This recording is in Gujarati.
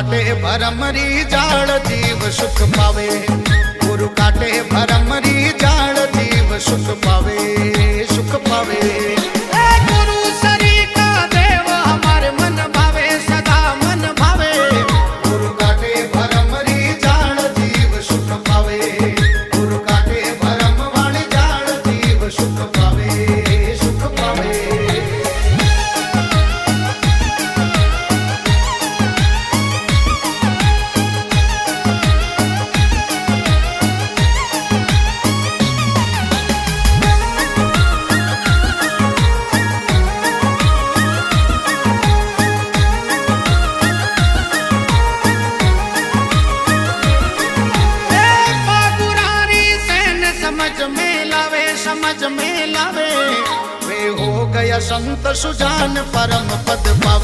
કાટે ભરમરી જાળ જીવ સુખ પાવે. ગુરુ કાટે ભરમરી જાળ જીવ સુખ પાવે સુખ પાવે. એ ગુરુ સરી કા સમજ મેં લાવે સમજ મેં લાવે વે હો ગયા સંત સુજાન પરમ પદ પાવ